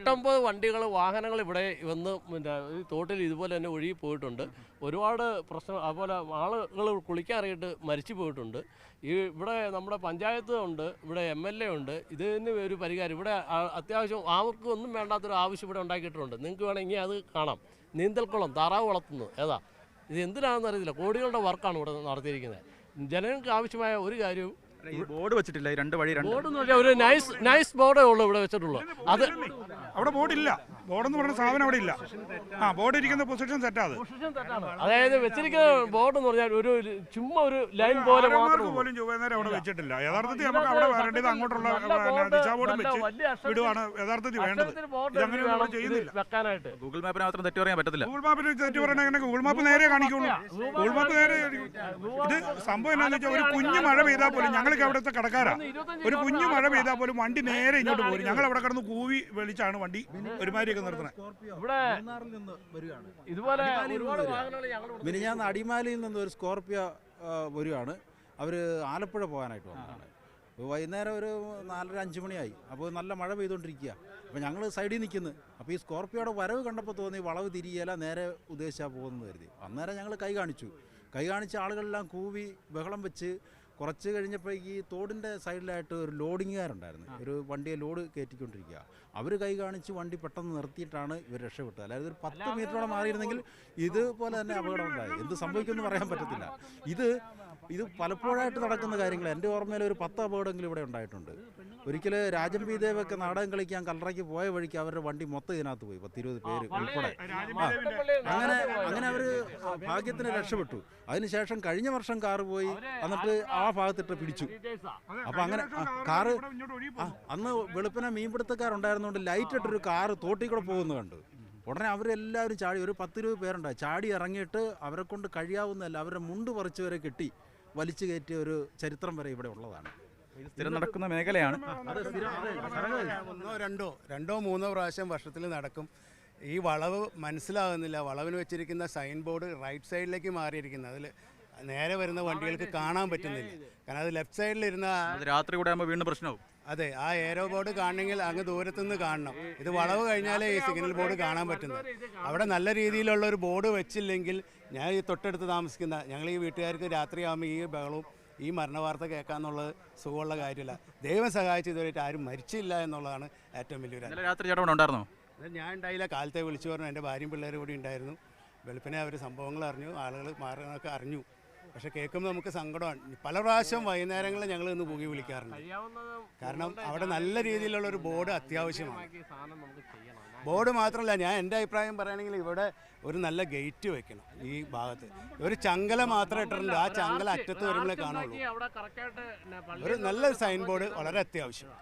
എട്ടൊമ്പത് വണ്ടികൾ വാഹനങ്ങൾ ഇവിടെ വന്ന് പിന്നെ തോട്ടിൽ ഇതുപോലെ തന്നെ ഒഴുകി പോയിട്ടുണ്ട്. ഒരുപാട് പ്രശ്നം അതുപോലെ ആളുകൾ കുളിക്കാറിയിട്ട് മരിച്ചു പോയിട്ടുണ്ട്. ഈ ഇവിടെ നമ്മുടെ പഞ്ചായത്ത് ഉണ്ട് ഇവിടെ എം എൽ എ ഉണ്ട്. ഇതിന് ഒരു പരിഹാരം ഇവിടെ അത്യാവശ്യം ആർക്ക് ഒന്നും വേണ്ടാത്തൊരു ആവശ്യം ഇവിടെ ഉണ്ടാക്കിയിട്ടുണ്ട്. നിങ്ങൾക്ക് വേണമെങ്കിൽ അത് കാണാം. നീന്തൽക്കുളം താറാവ് വളർത്തുന്നു ഏതാ? ഇത് എന്തിനാണെന്ന് അറിയത്തില്ല. കോടികളുടെ വർക്കാണ് ഇവിടെ നടത്തിയിരിക്കുന്നത്. ജനങ്ങൾക്ക് ആവശ്യമായ ഒരു കാര്യവും ബോർഡ് വെച്ചിട്ടില്ല രണ്ട് വഴി രണ്ട് ബോർഡ് ഒരു നൈസ് നൈസ് ബോർഡേ ഉള്ളൂ ഇവിടെ വെച്ചിട്ടുള്ളൂ അത് അവിടെ ബോർഡില്ല ബോർഡ് എന്ന് പറഞ്ഞ സാധനം അവിടെ ഇല്ല. ആ ബോർഡ് ഇരിക്കുന്ന പൊസിഷൻ സെറ്റാ അത്. അതായത് വെച്ചിരിക്കുന്ന ബോർഡ് എന്ന് പറഞ്ഞാൽ ഒരു ചുമ്മാ ഒരു ലൈൻ പോലെ. പോലും ചൊവ്വേന്നേരം അവിടെ വെച്ചിട്ടില്ല. യഥാർത്ഥത്തിൽ നമുക്ക് അവിടെ വരേണ്ടത് അങ്ങോട്ടുള്ള ദിശാ ബോർഡും വെച്ച് വിടുവാണ് യഥാർത്ഥത്തിൽ വേണ്ടത്. ഇതങ്ങനെ ചെയ്യുന്നില്ല. വെക്കാനായിട്ട്. ഗൂഗിൾ മാപ്പിന് മാത്രം തെറ്റ് പറയാൻ പറ്റത്തില്ല. ഗൂഗിൾ മാപ്പിന് തെറ്റ് പറയണെങ്കിൽ ഗൂഗിൾ മാപ്പ് നേരെ കാണിക്കുള്ളൂ? ഗൂഗിൾ മാപ്പ് നേരെ ഇത് സംഭവം എന്താണെന്ന് വെച്ചാൽ ഒരു കുഞ്ഞു മഴ പെയ്താൽ പോലും ഞങ്ങൾക്ക് അവിടുത്തെ കടക്കാരാ. ഒരു കുഞ്ഞു മഴ പെയ്താൽ പോലും വണ്ടി നേരെ ഇങ്ങോട്ട് പോരും ഞങ്ങൾ അവിടെ കിടന്ന് കൂവി വെളിച്ചാണ് വണ്ടി. നിർത്തുന്നത് ഇവിടെ മൂന്നാറിൽ നിന്ന് വരികയാണ്. ഇതുപോലെ ഇവിടെ മിനിഞ്ഞാന്ന് അടിമാലിയിൽ നിന്ന് ഒരു സ്കോർപ്പിയോ വരുവാണ് അവർ ആലപ്പുഴ പോകാനായിട്ട് വന്നതാണ്. അപ്പോൾ വൈകുന്നേരം ഒരു നാലര അഞ്ച് മണിയായി. അപ്പോൾ നല്ല മഴ പെയ്തുകൊണ്ടിരിക്കുക. അപ്പോൾ ഞങ്ങൾ സൈഡിൽ നിൽക്കുന്നു. അപ്പോൾ ഈ സ്കോർപ്പിയോടെ വരവ് കണ്ടപ്പോൾ തോന്നി വളവ് തിരിയല നേരെ ഉദ്ദേശിച്ചാൽ പോകുന്നത് കരുതി. അന്നേരം ഞങ്ങൾ കൈ കാണിച്ചു. കൈ കാണിച്ച ആളുകളെല്ലാം കൂവി ബഹളം വെച്ച് കുറച്ച് കഴിഞ്ഞപ്പോഴേക്ക് ഈ തോടിന്റെ സൈഡിലായിട്ട് ഒരു ലോഡിങ്ങുകാരുണ്ടായിരുന്നു. ഒരു വണ്ടിയെ ലോഡ് കയറ്റിക്കൊണ്ടിരിക്കുക. അവർ കൈ കാണിച്ച് വണ്ടി പെട്ടെന്ന് നിർത്തിയിട്ടാണ് ഇവർ രക്ഷപ്പെട്ടത്. അതായത് ഒരു പത്ത് മീറ്ററോളം മാറിയിരുന്നെങ്കിൽ ഇതുപോലെ തന്നെ അപകടം ഉണ്ടായി എന്ത് സംഭവിക്കുമെന്ന് പറയാൻ പറ്റത്തില്ല. ഇത് ഇത് പലപ്പോഴായിട്ട് നടക്കുന്ന കാര്യങ്ങൾ എന്റെ ഓർമ്മയിൽ ഒരു പത്ത് അപകടമെങ്കിലും ഇവിടെ ഉണ്ടായിട്ടുണ്ട്. ഒരിക്കൽ രാജം പി ദേവൊക്കെ നാടകം കളിക്കാൻ കല്ലറയ്ക്ക് പോയ വഴിക്ക് അവരുടെ വണ്ടി മൊത്തം ഇതിനകത്ത് പോയി പത്തിരുപത് പേര് ഉൾപ്പെടെ. അങ്ങനെ അങ്ങനെ അവർ ഭാഗ്യത്തിന് രക്ഷപ്പെട്ടു. അതിനുശേഷം കഴിഞ്ഞ വർഷം കാറ് പോയി എന്നിട്ട് ആ ഭാഗത്തിട്ട് പിടിച്ചു. അപ്പൊ അങ്ങനെ കാറ് അന്ന് വെളുപ്പിനെ മീൻപിടുത്തക്കാരുണ്ടായിരുന്നുകൊണ്ട് ലൈറ്റ് ഇട്ടൊരു കാറ് തോട്ടി കൂടെ പോകുന്നത് കണ്ടു. ഉടനെ അവരെല്ലാവരും ചാടി ഒരു പത്തിരുപത് പേരുണ്ടായി. ചാടി ഇറങ്ങിയിട്ട് അവരെ കൊണ്ട് കഴിയാവുന്നതല്ല അവരുടെ മുണ്ട് പറിച്ചു വരെ കെട്ടി. വലിച്ചു കയറ്റിയ ഒരു ചരിത്രം വരെ ഇവിടെ ഉള്ളതാണ്. ഇത് സ്ഥിരം നടക്കുന്ന മേഖലയാണ്. ഒന്നോ രണ്ടോ രണ്ടോ മൂന്നോ പ്രാവശ്യം വർഷത്തിൽ നടക്കും. ഈ വളവ് മനസ്സിലാകുന്നില്ല. വളവിന് വെച്ചിരിക്കുന്ന സൈൻ ബോർഡ് റൈറ്റ് സൈഡിലേക്ക് മാറിയിരിക്കുന്നത് അതിൽ നേരെ വരുന്ന വണ്ടികൾക്ക് കാണാൻ പറ്റുന്നില്ല. കാരണം അത് ലെഫ്റ്റ് സൈഡിലിരുന്ന രാത്രി കൂടെ ആകുമ്പോൾ വീണ്ടും പ്രശ്നമാവും. അതെ ആ ഏരോ ബോർഡ് കാണണമെങ്കിൽ അങ്ങ് ദൂരത്തുനിന്ന് കാണണം. ഇത് വളവ് കഴിഞ്ഞാലേ ഈ സിഗ്നൽ ബോർഡ് കാണാൻ പറ്റുന്നത്. അവിടെ നല്ല രീതിയിലുള്ള ഒരു ബോർഡ് വെച്ചില്ലെങ്കിൽ ഞാൻ ഈ തൊട്ടടുത്ത് താമസിക്കുന്ന ഞങ്ങൾ ഈ വീട്ടുകാർക്ക് രാത്രിയാകുമ്പോൾ ഈ ബഹളവും ഈ മരണ വാർത്ത കേൾക്കാന്നുള്ളത് സുഖമുള്ള കാര്യമില്ല. ദൈവം സഹായിച്ച് ഇതുവരെയായിട്ട് ആരും മരിച്ചില്ല എന്നുള്ളതാണ് ഏറ്റവും വലിയൊരു രാത്രി ചേട്ടൻ ഉണ്ടായിരുന്നോ? ഞാൻ ഉണ്ടായില്ല. കാലത്തെ വിളിച്ചു പറഞ്ഞു. എന്റെ ഭാര്യയും പിള്ളേരും കൂടി ഉണ്ടായിരുന്നു. വെളുപ്പിനെ അവർ സംഭവങ്ങൾ അറിഞ്ഞു. ആളുകൾ മാറുന്നതൊക്കെ അറിഞ്ഞു. പക്ഷെ കേൾക്കുമ്പോൾ നമുക്ക് സങ്കടമാണ്. പല പ്രാവശ്യം വൈകുന്നേരങ്ങളിൽ ഞങ്ങൾ ഇന്ന് പുകി വിളിക്കാറുണ്ട്. കാരണം അവിടെ നല്ല രീതിയിലുള്ള ഒരു ബോർഡ് അത്യാവശ്യമാണ്. ബോർഡ് മാത്രമല്ല ഞാൻ എന്റെ അഭിപ്രായം പറയുകയാണെങ്കിൽ ഇവിടെ ഒരു നല്ല ഗേറ്റ് വെക്കണം ഈ ഭാഗത്ത്. ഒരു ചങ്കല മാത്രമേ ഇട്ടിട്ടുണ്ട്. ആ ചങ്കല അറ്റത്ത് വരുമ്പോഴേ കാണുള്ളൂ. ഒരു നല്ല സൈൻ ബോർഡ് വളരെ അത്യാവശ്യം.